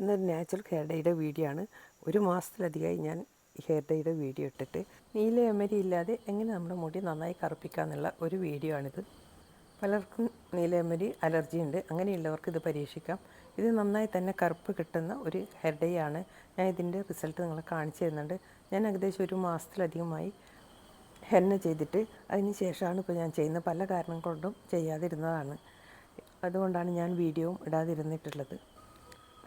ഇന്നൊരു natural hair ഡേയുടെ video ആണ്. ഒരു മാസത്തിലധികമായി ഞാൻ ഹെയർ ഡേയുടെ വീഡിയോ ഇട്ടിട്ട് നീല എമരി ഇല്ലാതെ എങ്ങനെ നമ്മുടെ മുടി നന്നായി കറുപ്പിക്കാമെന്നുള്ള ഒരു വീഡിയോ ആണിത്. പലർക്കും നീല എമരി അലർജി ഉണ്ട്. അങ്ങനെയുള്ളവർക്ക് ഇത് പരീക്ഷിക്കാം. ഇത് നന്നായി തന്നെ കറുപ്പ് കിട്ടുന്ന ഒരു ഹെയർ ഡേ ആണ്. ഞാൻ ഇതിന്റെ റിസൾട്ട് നിങ്ങളെ കാണിച്ചു തരുന്നുണ്ട്. ഞാൻ ഏകദേശം ഒരു മാസത്തിലധികമായി ഹെന്ന ചെയ്തിട്ട് അതിന് ശേഷമാണ് ഇപ്പോൾ ഞാൻ ചെയ്യുന്ന പല കാരണം കൊണ്ടും ചെയ്യാതിരുന്നതാണ്. അതുകൊണ്ടാണ് ഞാൻ വീഡിയോ ഇടാതിരുന്നിട്ടുള്ളത്.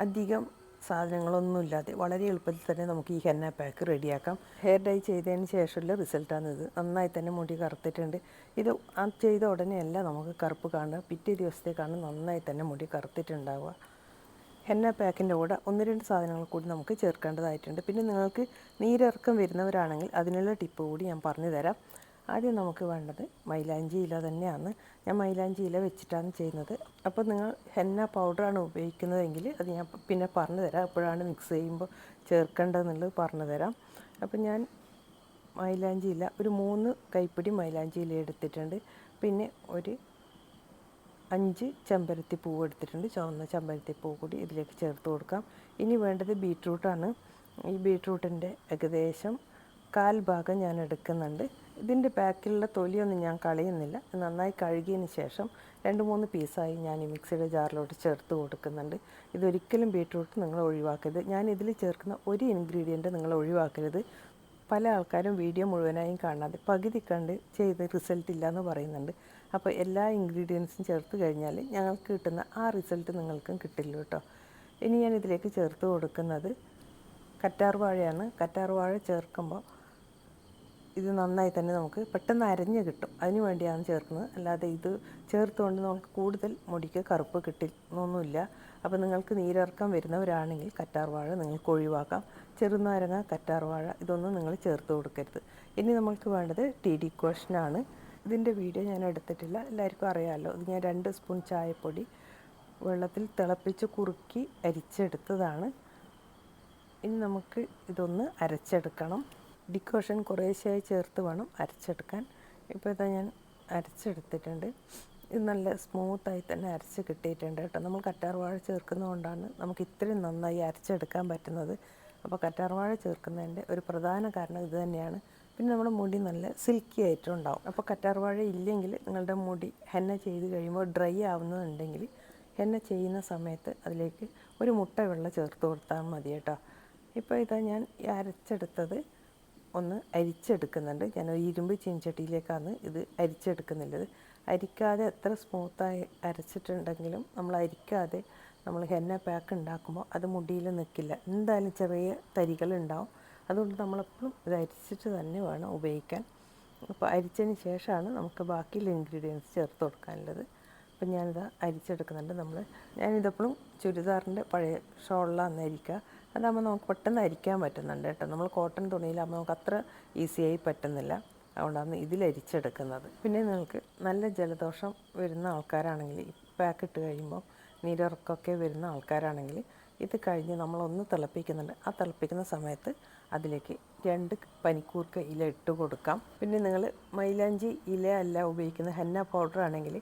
അധികം സാധനങ്ങളൊന്നുമില്ലാതെ വളരെ എളുപ്പത്തിൽ തന്നെ നമുക്ക് ഈ ഹെന്ന പാക്ക് റെഡിയാക്കാം. ഹെയർ ഡൈ ചെയ്തതിന് ശേഷമുള്ള റിസൾട്ടാണിത് നന്നായി തന്നെ മുടി കറുത്തിട്ടുണ്ട്. ഇത് ആ ചെയ്ത ഉടനെയല്ല നമുക്ക് കറുപ്പ് കാണുക. പിറ്റേ ദിവസത്തേക്കാണ് നന്നായി തന്നെ മുടി കറുത്തിട്ടുണ്ടാവുക. ഹെന്ന പാക്കിന്റെ കൂടെ ഒന്ന് രണ്ട് സാധനങ്ങൾ കൂടി നമുക്ക് ചേർക്കേണ്ടതായിട്ടുണ്ട്. പിന്നെ നിങ്ങൾക്ക് നീരിറക്കം വരുന്നവരാണെങ്കിൽ അതിനുള്ള ടിപ്പ് കൂടി ഞാൻ പറഞ്ഞു തരാം ആദ്യം നമുക്ക് വേണ്ടത് മൈലാഞ്ചി ഇല തന്നെയാണ്. ഞാൻ മൈലാഞ്ചി ഇല വെച്ചിട്ടാണ് ചെയ്യുന്നത്. അപ്പോൾ നിങ്ങൾ ഹെന്ന പൗഡറാണ് ഉപയോഗിക്കുന്നതെങ്കിൽ അത് ഞാൻ പിന്നെ പറഞ്ഞു തരാം. എപ്പോഴാണ് മിക്സ് ചെയ്യുമ്പോൾ ചേർക്കേണ്ടതെന്നുള്ളത് പറഞ്ഞു തരാം. അപ്പോൾ ഞാൻ മൈലാഞ്ചി ഇല ഒരു മൂന്ന് കൈപ്പിടി മൈലാഞ്ചി ഇല എടുത്തിട്ടുണ്ട്. പിന്നെ ഒരു അഞ്ച് ചെമ്പരത്തി പൂവ് എടുത്തിട്ടുണ്ട്. ചുവന്ന ചെമ്പരത്തി പൂ കൂടി ഇതിലേക്ക് ചേർത്ത് കൊടുക്കാം. ഇനി വേണ്ടത് ബീട്രൂട്ടാണ്. ഈ ബീട്രൂട്ടിന്റെ ഏകദേശം കാൽ ഭാഗം ഞാൻ എടുക്കുന്നുണ്ട്. ഇതിന്റെ ബാക്കിലുള്ള തൊലിയൊന്നും ഞാൻ കളയുന്നില്ല. നന്നായി കഴുകിയതിന് ശേഷം രണ്ട് മൂന്ന് പീസായി ഞാൻ ഈ മിക്സിയുടെ ജാറിലോട്ട് ചേർത്ത് കൊടുക്കുന്നുണ്ട്. ഇതൊരിക്കലും ബീട്രൂട്ട് നിങ്ങൾ ഒഴിവാക്കരുത്. ഞാൻ ഇതിൽ ചേർക്കുന്ന ഒരു ഇൻഗ്രീഡിയന്റ് നിങ്ങൾ ഒഴിവാക്കരുത്. പല ആൾക്കാരും വീഡിയോ മുഴുവനായും കാണാതെ പകുതി കണ്ട് ചെയ്ത് റിസൾട്ട് ഇല്ല എന്ന് പറയുന്നുണ്ട്. അപ്പോൾ എല്ലാ ഇൻഗ്രീഡിയൻസും ചേർത്ത് കഴിഞ്ഞാൽ ഞങ്ങൾക്ക് കിട്ടുന്ന ആ റിസൾട്ട് നിങ്ങൾക്കും കിട്ടില്ല കേട്ടോ. ഇനി ഞാൻ ഇതിലേക്ക് ചേർത്ത് കൊടുക്കുന്നത് കറ്റാർവാഴയാണ്. കറ്റാർവാഴ കറ്റാർ വാഴ ചേർക്കുമ്പോൾ ഇത് നന്നായി തന്നെ നമുക്ക് പെട്ടെന്ന് അരഞ്ഞ് കിട്ടും. അതിന് വേണ്ടിയാണ് ചേർക്കുന്നത്. അല്ലാതെ ഇത് ചേർത്തുകൊണ്ട് നമുക്ക് കൂടുതൽ മുടിക്ക് കറുപ്പ് കിട്ടുന്നൊന്നുമില്ല. അപ്പോൾ നിങ്ങൾക്ക് നീരിറക്കം വരുന്നവരാണെങ്കിൽ കറ്റാർവാഴ നിങ്ങൾക്ക് ഒഴിവാക്കാം. ചെറുനാരങ്ങ കറ്റാർവാഴ ഇതൊന്നും നിങ്ങൾ ചേർത്ത് കൊടുക്കരുത്. ഇനി നമുക്ക് വേണ്ടത് ടി ഡി ക്വഷനാണ് ഇതിന്റെ വീഡിയോ ഞാൻ എടുത്തിട്ടില്ല. എല്ലാവർക്കും അറിയാമല്ലോ ഇത് ഞാൻ രണ്ട് സ്പൂൺ ചായപ്പൊടി വെള്ളത്തിൽ തിളപ്പിച്ച് കുറുക്കി അരിച്ചെടുത്തതാണ്. ഇനി നമുക്ക് ഇതൊന്ന് അരച്ചെടുക്കണം. ഡിക്കോഷൻ കുറേശ്ശേ ചേർത്ത് വേണം അരച്ചെടുക്കാൻ. ഇപ്പോൾ ഇതാ ഞാൻ അരച്ചെടുത്തിട്ടുണ്ട്. ഇത് നല്ല സ്മൂത്തായി തന്നെ അരച്ച് കിട്ടിയിട്ടുണ്ട് കേട്ടോ. നമ്മൾ കറ്റാർവാഴ ചേർക്കുന്നതുകൊണ്ടാണ് നമുക്ക് ഇത്രയും നന്നായി അരച്ചെടുക്കാൻ പറ്റുന്നത്. അപ്പോൾ കറ്റാർവാഴ ചേർക്കുന്നതിന്റെ ഒരു പ്രധാന കാരണം ഇത് തന്നെയാണ്. പിന്നെ നമ്മുടെ മുടി നല്ല സിൽക്കി ആയിട്ടും ഉണ്ടാവും. അപ്പോൾ കറ്റാർവാഴ ഇല്ലെങ്കിൽ നിങ്ങളുടെ മുടി ഹെന്ന ചെയ്ത് കഴിയുമ്പോൾ ഡ്രൈ ആവുന്നുണ്ടെങ്കിൽ ഹെന്ന ചെയ്യുന്ന സമയത്ത് അതിലേക്ക് ഒരു മുട്ട വെള്ളം ചേർത്ത് കൊടുത്താൽ മതി കേട്ടോ. ഇപ്പോൾ ഇതാ ഞാൻ അരച്ചെടുത്തത് ഒന്ന് അരിച്ചെടുക്കുന്നുണ്ട്. ഞാൻ ഒരു ഇരുമ്പ് ചീൻചട്ടിയിലേക്കാണ് ഇത് അരിച്ചെടുക്കുന്നുള്ളത്. അരിക്കാതെ എത്ര സ്മൂത്തായി അരച്ചിട്ടുണ്ടെങ്കിലും നമ്മൾ അരിക്കാതെ നമ്മൾ ഹെന്ന പാക്ക് ഉണ്ടാക്കുമ്പോൾ അത് മുടിയിൽ നിൽക്കില്ല. എന്തായാലും ചെറിയ തരികൾ ഉണ്ടാവും അതുകൊണ്ട് നമ്മളെപ്പോഴും ഇത് അരിച്ചിട്ട് തന്നെ വേണം ഉപയോഗിക്കാൻ. അപ്പോൾ അരിച്ചതിന് ശേഷമാണ് നമുക്ക് ബാക്കിയുള്ള ഇൻഗ്രീഡിയൻസ് ചേർത്ത് കൊടുക്കാനുള്ളത്. അപ്പം ഞാനിത് അരിച്ചെടുക്കുന്നുണ്ട് നമ്മൾ. ഞാനിതെപ്പോഴും ചുരിദാറിന്റെ പഴയ ഷോളിലാണ് അരിക്കുക. അതാകുമ്പോൾ നമുക്ക് പെട്ടെന്ന് അരിക്കാൻ പറ്റുന്നുണ്ട് കേട്ടോ. നമ്മൾ കോട്ടൺ തുണിയിലാകുമ്പോൾ നമുക്ക് അത്ര ഈസിയായി പറ്റുന്നില്ല. അതുകൊണ്ടാണ് ഇതിലരിച്ചെടുക്കുന്നത് പിന്നെ നിങ്ങൾക്ക് നല്ല ജലദോഷം വരുന്ന ആൾക്കാരാണെങ്കിൽ പാക്ക് ഇട്ട് കഴിയുമ്പോൾ നീരിറക്കൊക്കെ വരുന്ന ആൾക്കാരാണെങ്കിൽ ഇത് കഴിഞ്ഞ് നമ്മളൊന്ന് തിളപ്പിക്കുന്നുണ്ട്. ആ തിളപ്പിക്കുന്ന സമയത്ത് അതിലേക്ക് രണ്ട് പനിക്കൂർക്ക ഇല ഇട്ട് കൊടുക്കാം. പിന്നെ നിങ്ങൾ മൈലാഞ്ചി ഇല അല്ല ഉപയോഗിക്കുന്ന ഹെന്ന പൗഡർ ആണെങ്കിൽ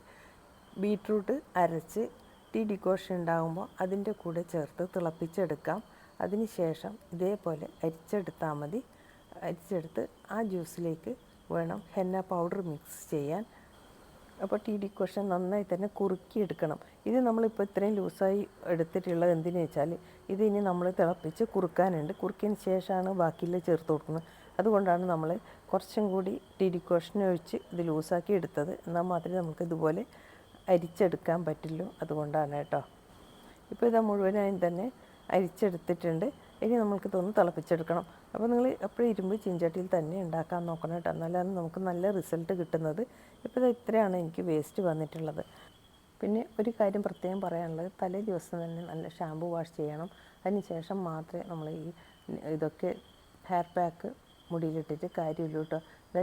ബീട്രൂട്ട് അരച്ച് ടീ ഡിക്കോഷൻ ഉണ്ടാകുമ്പോൾ അതിന്റെ കൂടെ ചേർത്ത് തിളപ്പിച്ചെടുക്കാം. അതിനുശേഷം ഇതേപോലെ അരിച്ചെടുത്താൽ മതി. അരിച്ചെടുത്ത് ആ ജ്യൂസിലേക്ക് വേണം ഹെന്ന പൗഡർ മിക്സ് ചെയ്യാൻ. അപ്പോൾ ടി ഡിക്കോഷൻ നന്നായി തന്നെ കുറുക്കിയെടുക്കണം. ഇത് നമ്മളിപ്പോൾ ഇത്രയും ലൂസായി എടുത്തിട്ടുള്ളത് എന്തിനു വെച്ചാൽ ഇത് ഇനി നമ്മൾ തിളപ്പിച്ച് കുറുക്കാനുണ്ട്. കുറുക്കിയതിന് ശേഷമാണ് ബാക്കിയെല്ലാം ചേർത്ത് കൊടുക്കുന്നത്. അതുകൊണ്ടാണ് നമ്മൾ കുറച്ചും കൂടി ടി ഡിക്കോഷൻ ഒഴിച്ച് ഇത് ലൂസാക്കി എടുത്തത്. എന്നാൽ മാത്രമേ നമുക്ക് ഇതുപോലെ അരിച്ചെടുക്കാൻ പറ്റുള്ളൂ അതുകൊണ്ടാണ് കേട്ടോ. ഇപ്പോൾ ഇതാ മുഴുവനായും തന്നെ അരിച്ചെടുത്തിട്ടുണ്ട്. ഇനി നമുക്ക് ഇതൊന്ന് തിളപ്പിച്ചെടുക്കണം. അപ്പോൾ നിങ്ങൾ എപ്പോഴും ഇരുമ്പ് ചീഞ്ചട്ടിയിൽ തന്നെ ഉണ്ടാക്കാൻ നോക്കണം കേട്ടോ. എന്നാലാണ് നമുക്ക് നല്ല റിസൾട്ട് കിട്ടുന്നത്. ഇപ്പോൾ ഇത് ഇത്രയാണ് എനിക്ക് വേസ്റ്റ് വന്നിട്ടുള്ളത്. പിന്നെ ഒരു കാര്യം പ്രത്യേകം പറയാനുള്ളത്. തലേ ദിവസം തന്നെ നല്ല ഷാമ്പു വാഷ് ചെയ്യണം. അതിന് ശേഷം മാത്രമേ നമ്മൾ ഈ ഇതൊക്കെ ഹെയർ പാക്ക് മുടിയിലിട്ടിട്ട് കാര്യമില്ല കേട്ടോ.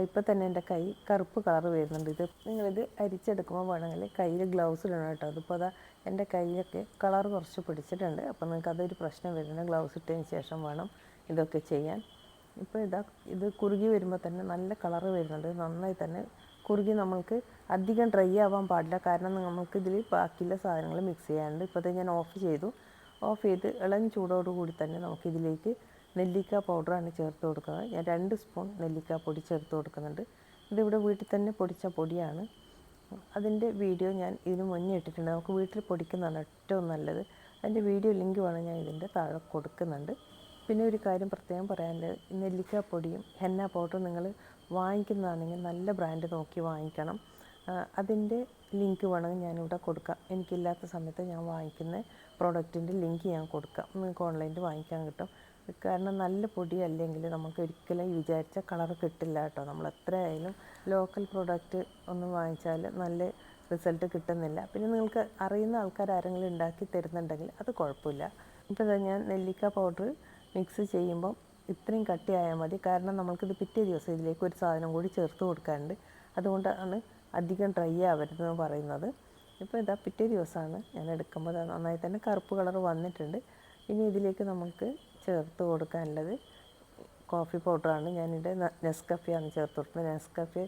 ഇപ്പോൾ തന്നെ എന്റെ കൈ കറുപ്പ് കളർ വരുന്നുണ്ട്. ഇത് നിങ്ങളിത് അരിച്ചെടുക്കുമ്പോൾ വേണമെങ്കിൽ കയ്യിൽ ഗ്ലൗസ് ഇടണം കേട്ടോ. അതിപ്പോൾ അതാ എന്റെ കൈയൊക്കെ കളർ കുറച്ച് പിടിച്ചിട്ടുണ്ട്. അപ്പോൾ നിങ്ങൾക്ക് അതൊരു പ്രശ്നം വരുന്നത് ഗ്ലൗസ് ഇട്ടതിന് ശേഷം വേണം ഇതൊക്കെ ചെയ്യാൻ. ഇപ്പോൾ ഇതാ ഇത് കുറുകി വരുമ്പോൾ തന്നെ നല്ല കളർ വരുന്നുണ്ട്. നന്നായി തന്നെ കുറുകി നമ്മൾക്ക് അധികം ഡ്രൈ ആവാൻ പാടില്ല. കാരണം നമുക്ക് ഇതിൽ ബാക്കിയുള്ള സാധനങ്ങൾ മിക്സ് ചെയ്യാനുണ്ട്. ഇപ്പോൾ ഇത് ഞാൻ ഓഫ് ചെയ്തു. ഓഫ് ചെയ്ത് ഇളം ചൂടോടുകൂടി തന്നെ നമുക്കിതിലേക്ക് നെല്ലിക്ക പൗഡറാണ് ചേർത്ത് കൊടുക്കുന്നത്. ഞാൻ രണ്ട് സ്പൂൺ നെല്ലിക്ക പൊടി ചേർത്ത് കൊടുക്കുന്നുണ്ട്. ഇതിവിടെ വീട്ടിൽ തന്നെ പൊടിച്ച പൊടിയാണ്. അതിന്റെ വീഡിയോ ഞാൻ ഇതിന് മുന്നേ ഇട്ടിട്ടുണ്ട്. നമുക്ക് വീട്ടിൽ പൊടിക്കുന്നതാണ് ഏറ്റവും നല്ലത്. അതിന്റെ വീഡിയോ ലിങ്ക് വേണം ഞാൻ ഇതിന്റെ താഴെ കൊടുക്കുന്നുണ്ട്. പിന്നെ ഒരു കാര്യം പ്രത്യേകം പറയാനുള്ളത് നെല്ലിക്ക പൊടിയും ഹെന്ന പൗഡറും നിങ്ങൾ വാങ്ങിക്കുന്നതാണെങ്കിൽ നല്ല ബ്രാൻഡ് നോക്കി വാങ്ങിക്കണം. അതിന്റെ ലിങ്ക് വേണമെങ്കിൽ ഞാനിവിടെ കൊടുക്കാം. എനിക്കില്ലാത്ത സമയത്ത് ഞാൻ വാങ്ങിക്കുന്ന പ്രോഡക്റ്റിന്റെ ലിങ്ക് ഞാൻ കൊടുക്കാം. നിങ്ങൾക്ക് ഓൺലൈനിൽ വാങ്ങിക്കാൻ കിട്ടും. കാരണം നല്ല പൊടി അല്ലെങ്കിൽ നമുക്ക് ഒരിക്കലും വിചാരിച്ച കളർ കിട്ടില്ല കേട്ടോ. നമ്മൾ എത്രയായാലും ലോക്കൽ പ്രോഡക്റ്റ് ഒന്ന് വാങ്ങിച്ചാൽ നല്ല റിസൾട്ട് കിട്ടുന്നില്ല. പിന്നെ നിങ്ങൾക്ക് അറിയുന്ന ആൾക്കാർ ആരെങ്കിലും ഉണ്ടാക്കി തരുന്നുണ്ടെങ്കിൽ അത് കുഴപ്പമില്ല. ഇപ്പോൾ ഞാൻ നെല്ലിക്ക പൗഡർ മിക്സ് ചെയ്യുമ്പം ഇത്രയും കട്ടിയായാൽ മതി. കാരണം നമ്മൾക്കിത് പിറ്റേ ദിവസം ഇതിലേക്ക് ഒരു സാധനം കൂടി ചേർത്ത് കൊടുക്കാനുണ്ട്. അതുകൊണ്ടാണ് അധികം ഡ്രൈ ആവരുതെന്ന് പറയുന്നത്. ഇപ്പോൾ ഇതാ പിറ്റേ ദിവസമാണ് ഞാൻ എടുക്കുമ്പോൾ നന്നായി തന്നെ കറുപ്പ് കളർ വന്നിട്ടുണ്ട്. ഇനി ഇതിലേക്ക് നമുക്ക് ചേർത്ത് കൊടുക്കാനുള്ളത് കോഫി പൗഡറാണ്. ഞാനിവിടെ നെസ്കഫിയാണ് ചേർത്ത് കൊടുക്കുന്നത് നെസ്കഫി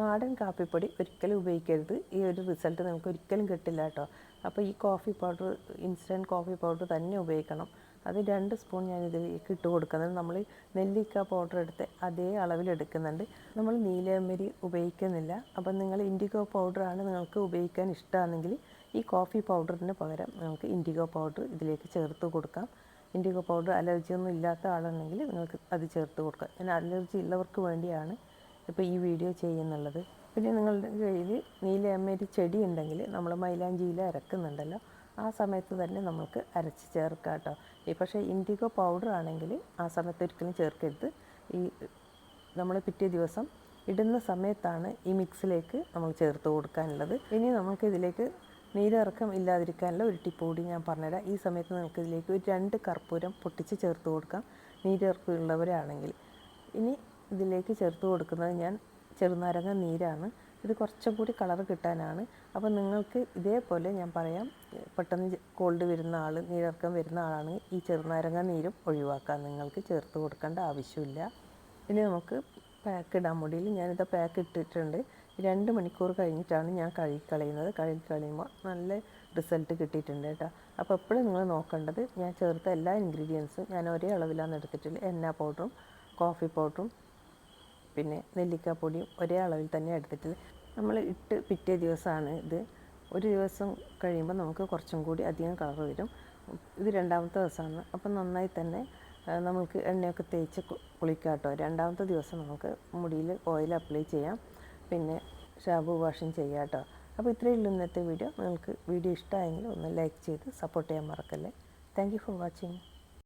നാടൻ കാപ്പിപ്പൊടി ഒരിക്കലും ഉപയോഗിക്കരുത്. ഈ ഒരു റിസൾട്ട് നമുക്ക് ഒരിക്കലും കിട്ടില്ല കേട്ടോ. അപ്പോൾ ഈ coffee powder instant coffee powder തന്നെ ഉപയോഗിക്കണം. അത് രണ്ട് സ്പൂൺ ഞാൻ ഇതിലേക്ക് ഇട്ട് കൊടുക്കുന്നത് നമ്മൾ നെല്ലിക്ക പൗഡർ എടുത്ത് അതേ അളവിൽ എടുക്കുന്നുണ്ട്. നമ്മൾ നീലമരി ഉപയോഗിക്കുന്നില്ല. അപ്പം നിങ്ങൾ ഇൻഡിഗോ പൗഡറാണ് നിങ്ങൾക്ക് ഉപയോഗിക്കാൻ ഇഷ്ടമാണെങ്കിൽ ഈ കോഫി പൗഡറിന് പകരം നിങ്ങൾക്ക് ഇൻഡിഗോ പൗഡർ ഇതിലേക്ക് ചേർത്ത് കൊടുക്കാം. ഇൻഡിഗോ പൗഡർ അലർജി ഒന്നും ഇല്ലാത്ത ആളാണെങ്കിൽ നിങ്ങൾക്ക് അത് ചേർത്ത് കൊടുക്കാം. ഞാൻ അലർജി ഉള്ളവർക്ക് വേണ്ടിയാണ് ഇപ്പോൾ ഈ വീഡിയോ ചെയ്യുന്നുള്ളത്. പിന്നെ നിങ്ങളുടെ കയ്യിൽ നീലയമ്മേരി ചെടി ഉണ്ടെങ്കിൽ നമ്മൾ മൈലാഞ്ചിയിൽ അരക്കുന്നുണ്ടല്ലോ ആ സമയത്ത് തന്നെ നമുക്ക് അരച്ച് ചേർക്കാം കേട്ടോ. ഈ പക്ഷേ ഇൻഡിഗോ പൗഡർ ആണെങ്കിൽ ആ സമയത്ത് ഒരിക്കലും ചേർക്കരുത്. ഈ നമ്മൾ പിറ്റേ ദിവസം ഇടുന്ന സമയത്താണ് ഈ മിക്സിലേക്ക് നമ്മൾ ചേർത്ത് കൊടുക്കാനുള്ളത്. ഇനി നമുക്ക് ഇതിലേക്ക് നീരിറക്കം ഇല്ലാതിരിക്കാനുള്ള ഒരു ടിപ്പ് കൂടി ഞാൻ പറഞ്ഞുതരാം. ഈ സമയത്ത് നമുക്ക് ഇതിലേക്ക് ഒരു രണ്ട് കർപ്പൂരം പൊട്ടിച്ച് ചേർത്ത് കൊടുക്കാം. നീരിറക്കം ഉള്ളവരാണെങ്കിൽ ഇനി ഇതിലേക്ക് ചേർത്ത് കൊടുക്കുന്നത് ഞാൻ ചെറുനാരങ്ങ നീരാണ്. ഇത് കുറച്ചും കൂടി കളർ കിട്ടാനാണ്. അപ്പോൾ നിങ്ങൾക്ക് ഇതേപോലെ ഞാൻ പറയാം പെട്ടെന്ന് കോൾഡ് വരുന്ന ആൾ നീരിറക്കം വരുന്ന ആളാണെങ്കിൽ ഈ ചെറുനാരങ്ങ നീരും ഒഴിവാക്കാം നിങ്ങൾക്ക് ചേർത്ത് കൊടുക്കേണ്ട ആവശ്യമില്ല. ഇനി നമുക്ക് പാക്ക് ഇടാൻ മുടിയിൽ ഞാനിത് പാക്ക് ഇട്ടിട്ടുണ്ട്. രണ്ട് മണിക്കൂർ കഴിഞ്ഞിട്ടാണ് ഞാൻ കഴുകി കളയുന്നത്. കഴുകി കളയുമ്പോൾ നല്ല റിസൾട്ട് കിട്ടിയിട്ടുണ്ട് കേട്ടോ. അപ്പോൾ എപ്പോഴും നിങ്ങൾ നോക്കേണ്ടത് ഞാൻ ചേർത്ത എല്ലാ ഇൻഗ്രീഡിയൻസും ഞാൻ ഒരേ അളവിലാണ് എടുത്തിട്ടുള്ളത്. എണ്ണ പൗഡറും കോഫി പൗഡറും പിന്നെ നെല്ലിക്കാപ്പൊടിയും ഒരേ അളവിൽ തന്നെ എടുത്തിട്ടുള്ളത്. നമ്മൾ ഇട്ട് പിറ്റേ ദിവസമാണ് ഇത്. ഒരു ദിവസം കഴിയുമ്പോൾ നമുക്ക് കുറച്ചും കൂടി അധികം കളർ വരും. ഇത് രണ്ടാമത്തെ ദിവസമാണ്. അപ്പം നന്നായി തന്നെ നമുക്ക് എണ്ണയൊക്കെ തേച്ച് കുളിക്കാം കേട്ടോ. രണ്ടാമത്തെ ദിവസം നമുക്ക് മുടിയിൽ ഓയിൽ അപ്ലൈ ചെയ്യാം. പിന്നെ ഷാബു വാഷും ചെയ്യാം കേട്ടോ. അപ്പോൾ ഇത്രയേ ഉള്ളൂ ഇന്നത്തെ വീഡിയോ. നിങ്ങൾക്ക് വീഡിയോ ഇഷ്ടമായെങ്കിൽ ഒന്ന് ലൈക്ക് ചെയ്ത് സപ്പോർട്ട് ചെയ്യാൻ മറക്കല്ലേ. Thank for watching